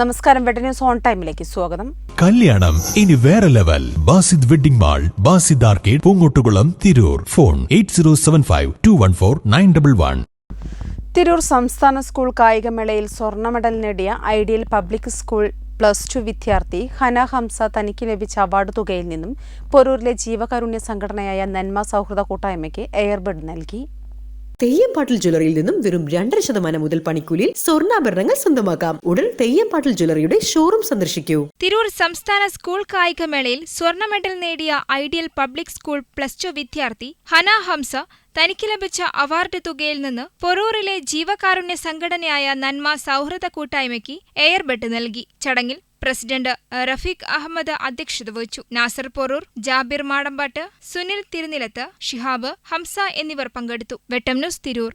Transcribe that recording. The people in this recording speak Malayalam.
നമസ്കാരം. വെഡ് ന്യൂസ് ഓൺ ടൈമിലേക്ക് സ്വാഗതം. കല്യാണം. ഇനി വേറെ level. Basid wedding mall Basid arcade Poongottukulam Tirur. Phone eight zero seven five two one four nine double one. Tirur സംസ്ഥാന സ്കൂൾ കായികമേളയിൽ സ്വർണ മെഡൽ നേടിയ ideal public school plus two വിദ്യാർത്ഥി ഹന ഹംസ തനിക്ക് ലഭിച്ച അവാർഡ് തുകയിൽ നിന്നും പൊരൂരിലെ ജീവകാരുണ്യ സംഘടനയായ നന്മ സൗഹൃദ കൂട്ടായ്മയ്ക്ക് എയർബഡ് നൽകി. തെയ്യംപാട്ടിൽ ജ്വല്ലറിയിൽ നിന്നും വെറും രണ്ടര ശതമാനം മുതൽ പണിക്കൂലിയിൽ സ്വർണാഭരണങ്ങൾ സ്വന്തമാക്കാം. ഉടൻ തെയ്യംപാട്ടിൽ ജ്വല്ലറിയുടെ ഷോറൂം സന്ദർശിക്കൂ. തിരൂർ സംസ്ഥാന സ്കൂൾ കായികമേളയിൽ സ്വർണ മെഡൽ നേടിയ ideal public school plus two വിദ്യാർത്ഥി ഹന ഹംസ തനിക്ക് ലഭിച്ച അവാർഡ് തുകയിൽ നിന്ന് പൊറൂറിലെ ജീവകാരുണ്യ സംഘടനയായ നന്മ സൗഹൃദ കൂട്ടായ്മയ്ക്ക് എയർബെഡ് നൽകി. ചടങ്ങിൽ പ്രസിഡന്റ് റഫീഖ് അഹമ്മദ് അധ്യക്ഷത വഹിച്ചു. നാസർ പൊറൂർ ജാബിർ മാടമ്പാട്ട് സുനിൽ തിരുനിലത്ത് ഷിഹാബ് ഹംസ എന്നിവർ പങ്കെടുത്തു. വെട്ടം ന്യൂസ് തിരൂർ.